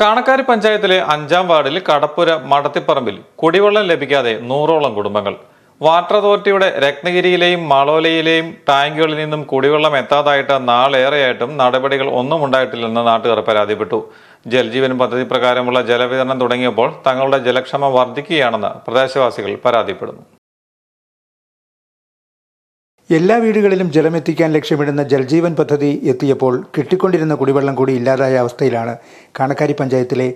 കാണക്കാരി പഞ്ചായത്തിലെ അഞ്ചാം വാർഡിൽ കടപ്പുര മടത്തിപ്പറമ്പിൽ കുടിവെള്ളം ലഭിക്കാതെ നൂറോളം കുടുംബങ്ങൾ. വാട്ടർ അതോറിറ്റിയുടെ രത്നഗിരിയിലെയും മാളോലയിലെയും ടാങ്കുകളിൽ നിന്നും കുടിവെള്ളം എത്താതായിട്ട് നാളേറെയായിട്ടും നടപടികൾ ഒന്നും ഉണ്ടായിട്ടില്ലെന്ന് നാട്ടുകാർ പരാതിപ്പെട്ടു. ജൽജീവൻ പദ്ധതി പ്രകാരമുള്ള ജലവിതരണം തുടങ്ങിയപ്പോൾ തങ്ങളുടെ ജലക്ഷമ വർദ്ധിക്കുകയാണെന്ന് പ്രദേശവാസികൾ പരാതിപ്പെടുന്നു. എല്ലാ വീടുകളിലും ജലമെത്തിക്കാൻ ലക്ഷ്യമിടുന്ന ജൽജീവൻ പദ്ധതി എത്തിയപ്പോൾ കിട്ടിക്കൊണ്ടിരുന്ന കുടിവെള്ളം കൂടി ഇല്ലാതായ അവസ്ഥയിലാണ് കാണക്കാരി പഞ്ചായത്തിലെ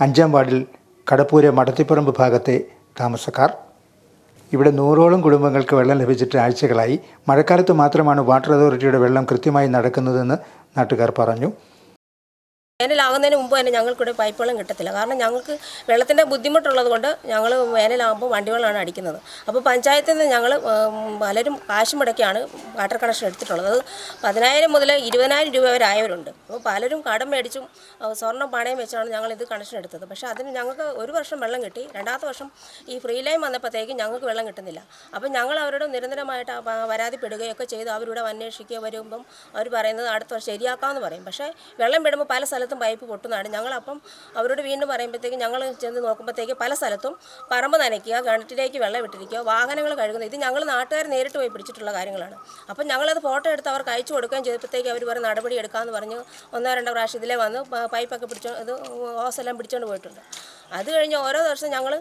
അഞ്ചാം വാർഡിൽ കടപ്പൂര മടത്തിപ്പറമ്പ് ഭാഗത്തെ താമസക്കാർ. ഇവിടെ നൂറോളം കുടുംബങ്ങൾക്ക് വെള്ളം ലഭിച്ചിട്ട് ആഴ്ചകളായി. മഴക്കാലത്ത് മാത്രമാണ് വാട്ടർ അതോറിറ്റിയുടെ വെള്ളം കൃത്യമായി നടക്കുന്നതെന്ന് നാട്ടുകാർ പറഞ്ഞു. വേനലാകുന്നതിന് മുമ്പ് തന്നെ ഞങ്ങൾക്കിവിടെ പൈപ്പ് വെള്ളം കിട്ടത്തില്ല. കാരണം ഞങ്ങൾക്ക് വെള്ളത്തിന്റെ ബുദ്ധിമുട്ടുള്ളത് കൊണ്ട് ഞങ്ങൾ വേനലാകുമ്പോൾ വണ്ടികളാണ് അടിക്കുന്നത്. അപ്പോൾ പഞ്ചായത്തിൽ നിന്ന് ഞങ്ങൾ പലരും കാശ് മുടക്കിയാണ് വാട്ടർ കണക്ഷൻ എടുത്തിട്ടുള്ളത്. അത് പതിനായിരം മുതൽ ഇരുപതിനായിരം രൂപ വരെ ആയവരുണ്ട്. അപ്പോൾ പലരും കടം മേടിച്ചും സ്വർണം സ്വർണം പണയം വെച്ചാണ് ഞങ്ങൾ ഇത് കണക്ഷൻ എടുത്തത്. പക്ഷേ അതിന് ഞങ്ങൾക്ക് ഒരു വർഷം വെള്ളം കിട്ടി. രണ്ടാമത്തെ വർഷം ഈ ഫ്രീ ലൈൻ വന്നപ്പോഴത്തേക്കും ഞങ്ങൾക്ക് വെള്ളം കിട്ടുന്നില്ല. അപ്പോൾ ഞങ്ങൾ അവരോട് നിരന്തരമായിട്ട് പരാതിപ്പെടുകയൊക്കെ ചെയ്ത്. അവരിവിടെ അന്വേഷിക്കുക വരുമ്പം അവർ പറയുന്നത് അടുത്ത വർഷം ശരിയാക്കാമെന്ന് പറയും. പക്ഷേ വെള്ളം വിടുമ്പോൾ പല പൈപ്പ് പൊട്ടുന്നതാണ്. ഞങ്ങളപ്പം അവരോട് വീണ്ടും പറയുമ്പോഴത്തേക്ക് ഞങ്ങൾ ചെന്ന് നോക്കുമ്പോഴത്തേക്ക് പല സ്ഥലത്തും പറമ്പ് നനയ്ക്കുക കിണറ്റിലേക്ക് വെള്ളം ഇട്ടിരിക്കുക വാഹനങ്ങൾ കഴുകുന്നത്. ഇത് ഞങ്ങൾ നാട്ടുകാർ നേരിട്ട് പോയി പിടിച്ചിട്ടുള്ള കാര്യങ്ങളാണ്. അപ്പം ഞങ്ങളത് ഫോട്ടോ എടുത്ത് അവർക്ക് അയച്ചു കൊടുക്കുകയും ചെയ്തപ്പോഴത്തേക്ക് അവർ പറഞ്ഞ് നടപടി എടുക്കാമെന്ന് പറഞ്ഞ് ഒന്നോ രണ്ടോ പ്രാവശ്യം ഇതിലേ വന്ന് പൈപ്പൊക്കെ പിടിച്ചോ ഇത് ഹോസെല്ലാം പിടിച്ചുകൊണ്ട് പോയിട്ടുണ്ട്. അത് കഴിഞ്ഞ് ഓരോ ദിവസം ഞങ്ങൾ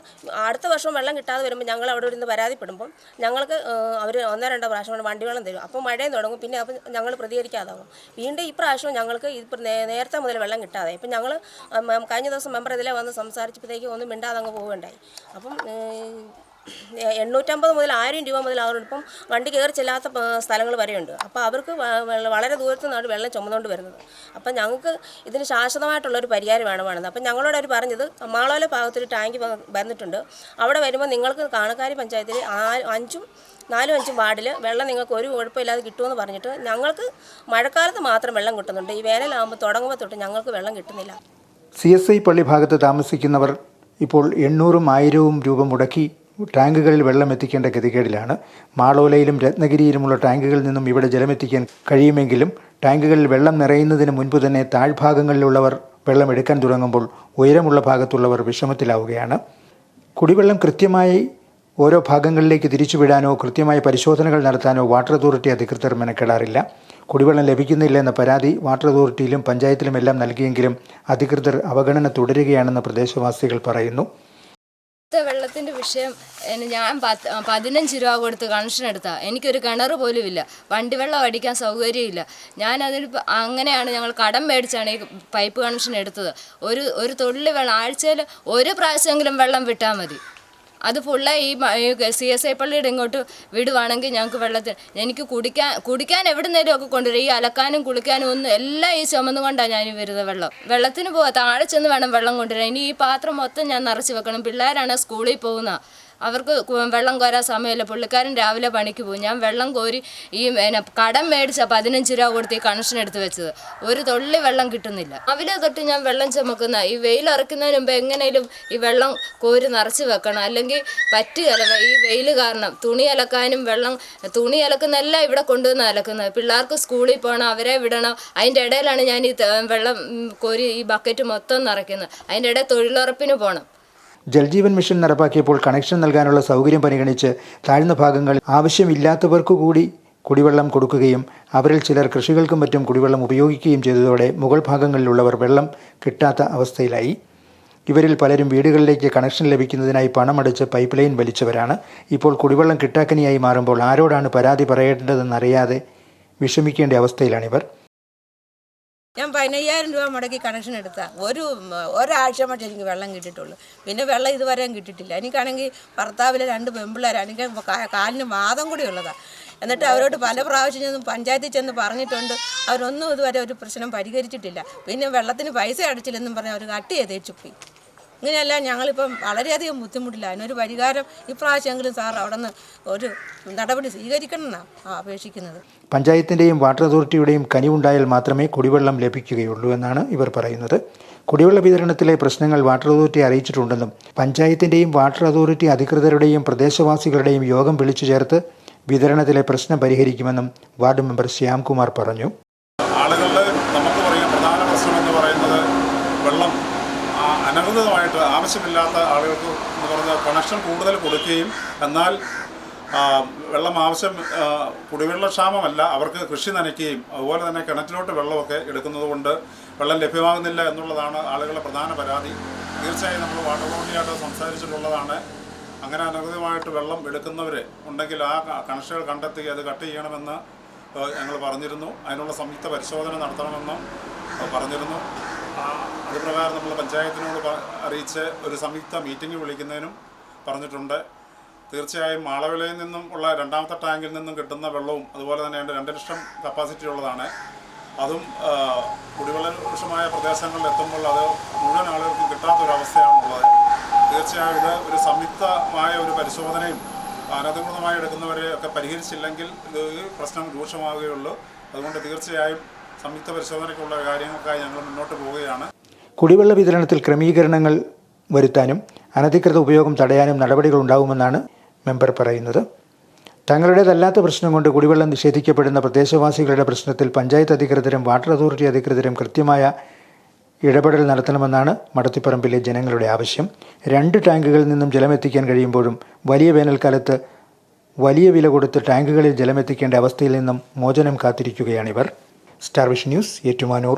അടുത്ത വർഷം വെള്ളം കിട്ടാതെ വരുമ്പോൾ ഞങ്ങൾ അവിടെ ഇരുന്ന് പരാതിപ്പെടുമ്പം ഞങ്ങൾക്ക് അവർ ഒന്നോ രണ്ടോ പ്രാവശ്യം വണ്ടി വെള്ളം തരും. അപ്പോൾ മഴയും തുടങ്ങും. പിന്നെ അപ്പം ഞങ്ങൾ പ്രതികരിക്കാതാവും വീണ്ടും ഇപ്രാവശ്യം ഞങ്ങൾക്ക് നേരത്തെ മുതൽ വെള്ളം കിട്ടാതെ. ഇപ്പം ഞങ്ങൾ കഴിഞ്ഞ ദിവസം മെമ്പർ ഇതിലെ വന്ന് സംസാരിച്ചപ്പോഴത്തേക്ക് ഒന്നും മിണ്ടാതെ അങ്ങ് പോവുകയുണ്ടായി. അപ്പം എണ്ണൂറ്റമ്പത് മുതൽ ആയിരം രൂപ മുതൽ അവർ ഇപ്പം വണ്ടി കയറി ചെല്ലാത്ത സ്ഥലങ്ങൾ വരെയുണ്ട്. അപ്പോൾ അവർക്ക് വളരെ ദൂരത്തു നിന്നാണ് വെള്ളം ചുമന്നുകൊണ്ട് വരുന്നത്. അപ്പം ഞങ്ങൾക്ക് ഇതിന് ശാശ്വതമായിട്ടുള്ളൊരു പരിഹാരം വേണം വേണമെന്ന് അപ്പം ഞങ്ങളോട് അവർ പറഞ്ഞത് മാളോല ഭാഗത്തൊരു ടാങ്ക് വന്നിട്ടുണ്ട്. അവിടെ വരുമ്പോൾ നിങ്ങൾക്ക് കാണക്കാരി പഞ്ചായത്തിൽ അഞ്ചും നാലും അഞ്ചും വാർഡിൽ വെള്ളം നിങ്ങൾക്ക് ഒരു കുഴപ്പമില്ലാതെ കിട്ടുമെന്ന് പറഞ്ഞിട്ട് ഞങ്ങൾക്ക് മഴക്കാലത്ത് മാത്രം വെള്ളം കിട്ടുന്നുണ്ട്. ഈ വേനലാകുമ്പോൾ തുടങ്ങുമ്പോൾ തൊട്ട് ഞങ്ങൾക്ക് വെള്ളം കിട്ടുന്നില്ല. സി എസ് ഐ പള്ളി ഭാഗത്ത് താമസിക്കുന്നവർ ഇപ്പോൾ എണ്ണൂറും ആയിരവും രൂപ മുടക്കി ടാങ്കുകളിൽ വെള്ളം എത്തിക്കേണ്ട ഗതികേടിലാണ്. മാളോലയിലും രത്നഗിരിയിലുമുള്ള ടാങ്കുകളിൽ നിന്നും ഇവിടെ ജലമെത്തിക്കാൻ കഴിയുമെങ്കിലും ടാങ്കുകളിൽ വെള്ളം നിറയുന്നതിന് മുൻപ് തന്നെ താഴ്ഭാഗങ്ങളിലുള്ളവർ വെള്ളം എടുക്കാൻ തുടങ്ങുമ്പോൾ ഉയരമുള്ള ഭാഗത്തുള്ളവർ വിഷമത്തിലാവുകയാണ്. കുടിവെള്ളം കൃത്യമായി ഓരോ ഭാഗങ്ങളിലേക്ക് തിരിച്ചുവിടാനോ കൃത്യമായ പരിശോധനകൾ നടത്താനോ വാട്ടർ അതോറിറ്റി അധികൃതർ മെനക്കെടാറില്ല. കുടിവെള്ളം ലഭിക്കുന്നില്ല എന്ന പരാതി വാട്ടർ അതോറിറ്റിയിലും പഞ്ചായത്തിലുമെല്ലാം നൽകിയെങ്കിലും അധികൃതർ അവഗണന തുടരുകയാണെന്ന് പ്രദേശവാസികൾ പറയുന്നു. ഇത്തെ വെള്ളത്തിന്റെ വിഷയം ഞാൻ പത്ത് പതിനഞ്ച് രൂപ കൊടുത്ത് കണക്ഷൻ എടുത്താൽ എനിക്കൊരു കിണർ പോലും ഇല്ല. വണ്ടി വെള്ളം അടിക്കാൻ സൗകര്യമില്ല. ഞാനതിൽ അങ്ങനെയാണ് ഞങ്ങൾ കടം മേടിച്ചാണ് ഈ പൈപ്പ് കണക്ഷൻ എടുത്തത്. ഒരു ഒരു തുള്ളി വെള്ളം ആഴ്ചയിൽ ഒരു പ്രാവശ്യമെങ്കിലും വെള്ളം വിട്ടാൽ മതി. അത് ഫുള്ള് ഈ സി എസ് ഐ പള്ളിയുടെ ഇങ്ങോട്ട് വിടുവാണെങ്കിൽ ഞങ്ങൾക്ക് വെള്ളത്തിൽ എനിക്ക് കുടിക്കാൻ കുടിക്കാൻ എവിടെ നേരം ഒക്കെ കൊണ്ടുവരും. ഈ അലക്കാനും കുളിക്കാനും ഒന്നും എല്ലാം ഈ ചുമന്നുകൊണ്ടാണ് ഞാൻ ഈ വരുന്നത് വെള്ളം. വെള്ളത്തിന് പോവാ. താഴെ ചെന്ന് വേണം വെള്ളം കൊണ്ടുവരാൻ. ഇനി ഈ പാത്രം മൊത്തം ഞാൻ നിറച്ച് വെക്കണം. പിള്ളേരാണ് സ്കൂളിൽ പോകുന്ന. അവർക്ക് വെള്ളം കോരാൻ സമയമില്ല. പുള്ളിക്കാരൻ രാവിലെ പണിക്ക് പോകും ഞാൻ വെള്ളം കോരി ഈ പിന്നെ കടം മേടിച്ച പതിനഞ്ച് രൂപ കൊടുത്ത് ഈ കണക്ഷൻ എടുത്ത് വെച്ചത്. ഒരു തുള്ളി വെള്ളം കിട്ടുന്നില്ല. രാവിലെ തൊട്ട് ഞാൻ വെള്ളം ചുമക്കുന്ന ഈ വെയിൽ ഇറക്കുന്നതിന് മുമ്പ് എങ്ങനെയും ഈ വെള്ളം കോരി നിറച്ച് വെക്കണം. അല്ലെങ്കിൽ പറ്റുകയല്ല. ഈ വെയിൽ കാരണം തുണി അലക്കാനും വെള്ളം തുണി അലക്കുന്നെല്ലാം ഇവിടെ കൊണ്ടുവന്ന് അലക്കുന്നത്. പിള്ളേർക്ക് സ്കൂളിൽ പോകണം അവരെ വിടണം. അതിന്റെ ഇടയിലാണ് ഞാൻ ഈ വെള്ളം കോരി ഈ ബക്കറ്റ് മൊത്തം നിറയ്ക്കുന്നത്. അതിന്റെ ഇടയിൽ തൊഴിലുറപ്പിന് പോകണം. ജൽജീവൻ മിഷൻ നടപ്പാക്കിയപ്പോൾ കണക്ഷൻ നൽകാനുള്ള സൗകര്യം പരിഗണിച്ച് താഴ്ന്ന ഭാഗങ്ങളിൽ ആവശ്യമില്ലാത്തവർക്കു കൂടി കുടിവെള്ളം കൊടുക്കുകയും അവരിൽ ചിലർ കൃഷികൾക്കും മറ്റും കുടിവെള്ളം ഉപയോഗിക്കുകയും ചെയ്തതോടെ മുകൾ ഭാഗങ്ങളിലുള്ളവർ വെള്ളം കിട്ടാത്ത അവസ്ഥയിലായി. ഇവരിൽ പലരും വീടുകളിലേക്ക് കണക്ഷൻ ലഭിക്കുന്നതിനായി പണമടച്ച് പൈപ്പ് ലൈൻ വലിച്ചവരാണ്. ഇപ്പോൾ കുടിവെള്ളം കിട്ടാക്കനിയായി മാറുമ്പോൾ ആരോടാണ് പരാതി പറയേണ്ടതെന്നറിയാതെ വിഷമിക്കേണ്ട അവസ്ഥയിലാണിവർ. ഞാൻ പതിനയ്യായിരം രൂപ മുടക്കി കണക്ഷൻ എടുത്താൽ ഒരു ഒരാഴ്ച മറ്റേ എനിക്ക് വെള്ളം കിട്ടിയിട്ടുള്ളൂ. പിന്നെ വെള്ളം ഇതുവരെയും കിട്ടിയിട്ടില്ല. എനിക്കാണെങ്കിൽ ഭർത്താവിലെ രണ്ട് പെമ്പിള്ളേരാണ് എനിക്ക് കാലിന് വാദം കൂടി ഉള്ളതാണ് എന്നിട്ട് അവരോട് പല പ്രാവശ്യം ചെന്ന് പഞ്ചായത്തിൽ ചെന്ന് പറഞ്ഞിട്ടുണ്ട്. അവരൊന്നും ഇതുവരെ ഒരു പ്രശ്നം പരിഹരിച്ചിട്ടില്ല. പിന്നെ വെള്ളത്തിന് പൈസ അടച്ചില്ലെന്നും പറഞ്ഞ് അവർ കട്ട് ചെയ്തേച്ചു പോയി ഇങ്ങനെയല്ല ഞങ്ങളിപ്പം വളരെയധികം ബുദ്ധിമുട്ടില്ല. അതിനൊരു പരിഹാരം ഇപ്രാവശ്യമെങ്കിലും സാർ അവിടെ നിന്ന് ഒരു നടപടി സ്വീകരിക്കണം എന്നാണ് അപേക്ഷിക്കുന്നത്. പഞ്ചായത്തിന്റെയും വാട്ടർ അതോറിറ്റിയുടെയും കനിവുണ്ടായാൽ മാത്രമേ കുടിവെള്ളം ലഭിക്കുകയുള്ളൂ എന്നാണ് ഇവർ പറയുന്നത്. കുടിവെള്ള വിതരണത്തിലെ പ്രശ്നങ്ങൾ വാട്ടർ അതോറിറ്റി അറിയിച്ചിട്ടുണ്ടെന്നും പഞ്ചായത്തിന്റെയും വാട്ടർ അതോറിറ്റി അധികൃതരുടെയും പ്രദേശവാസികളുടെയും യോഗം വിളിച്ചു ചേർത്ത് വിതരണത്തിലെ പ്രശ്നം പരിഹരിക്കുമെന്നും വാർഡ് മെമ്പർ ശ്യാംകുമാർ പറഞ്ഞു ആളുകളുടെ നമുക്ക് പറയാം പ്രധാന പ്രശ്നം എന്ന് പറയുന്നത് വെള്ളം ആ അനധികൃതമായിട്ട് ആവശ്യമില്ലാത്ത ആളുകൾക്ക് എന്ന് പറഞ്ഞാൽ കണക്ഷൻ കൂടുതൽ കൊടുക്കുകയും എന്നാൽ വെള്ളം ആവശ്യം കുടിവെള്ള കുടിവെള്ളക്ഷാമമല്ല അവർക്ക് കൃഷി നനയ്ക്കുകയും അതുപോലെ തന്നെ കിണറ്റിലോട്ട് വെള്ളമൊക്കെ എടുക്കുന്നത് കൊണ്ട് വെള്ളം ലഭ്യമാകുന്നില്ല എന്നുള്ളതാണ് ആളുകളുടെ പ്രധാന പരാതി. തീർച്ചയായും നമ്മൾ വാട്ടർ അതോറിറ്റിയായിട്ട് സംസാരിച്ചിട്ടുള്ളതാണ്. അങ്ങനെ അനധികൃതമായിട്ട് വെള്ളം എടുക്കുന്നവർ ഉണ്ടെങ്കിൽ ആ കണക്ഷനുകൾ കണ്ടെത്തി അത് കട്ട് ചെയ്യണമെന്ന് ഞങ്ങൾ പറഞ്ഞിരുന്നു. അതിനുള്ള സംയുക്ത പരിശോധന നടത്തണമെന്നും പറഞ്ഞിരുന്നു. അത് പ്രകാരം നമ്മൾ പഞ്ചായത്തിനോട് അറിയിച്ച് ഒരു സംയുക്ത മീറ്റിംഗ് വിളിക്കുന്നതിനും പറഞ്ഞിട്ടുണ്ട്. തീർച്ചയായും മാളവിലയിൽ നിന്നും ഉള്ള രണ്ടാമത്തെ ടാങ്കിൽ നിന്നും കിട്ടുന്ന വെള്ളവും അതുപോലെ തന്നെ അതിന്റെ രണ്ട് ലക്ഷം കപ്പാസിറ്റി ഉള്ളതാണ്. അതും കുടിവെള്ള രൂക്ഷമായ പ്രദേശങ്ങളിൽ എത്തുമ്പോൾ അത് മുഴുവൻ ആളുകൾക്കും കിട്ടാത്തൊരവസ്ഥയാണുള്ളത് തീർച്ചയായും ഇത് ഒരു സംയുക്തമായ ഒരു പരിശോധനയും അനധികൃതമായി എടുക്കുന്നവരെ ഒക്കെ പരിഹരിച്ചില്ലെങ്കിൽ ഇത് പ്രശ്നം രൂക്ഷമാവുകയുള്ളൂ. അതുകൊണ്ട് തീർച്ചയായും സംയുക്ത പരിശോധനയ്ക്കുള്ള കാര്യങ്ങൾക്കായി ഞങ്ങൾ മുന്നോട്ട് പോവുകയാണ്. കുടിവെള്ള വിതരണത്തിൽ ക്രമീകരണങ്ങൾ വരുത്താനും അനധികൃത ഉപയോഗം തടയാനും നടപടികൾ ഉണ്ടാകുമെന്നാണ് മെമ്പർ പറയുന്നത്. തങ്ങളുടേതല്ലാത്ത പ്രശ്നം കൊണ്ട് കുടിവെള്ളം നിഷേധിക്കപ്പെടുന്ന പ്രദേശവാസികളുടെ പ്രശ്നത്തിൽ പഞ്ചായത്ത് അധികൃതരും വാട്ടർ അതോറിറ്റി അധികൃതരും കൃത്യമായ ഇടപെടൽ നടത്തണമെന്നാണ് മടത്തിപ്പറമ്പിലെ ജനങ്ങളുടെ ആവശ്യം. രണ്ട് ടാങ്കുകളിൽ നിന്നും ജലമെത്തിക്കാൻ കഴിയുമ്പോഴും വലിയ വേനൽക്കാലത്ത് വലിയ വില കൊടുത്ത് ടാങ്കുകളിൽ ജലമെത്തിക്കേണ്ട അവസ്ഥയിൽ നിന്നും മോചനം കാത്തിരിക്കുകയാണിവർ സ്റ്റാർ വിഷൻ ന്യൂസ് ഏറ്റുമാനൂർ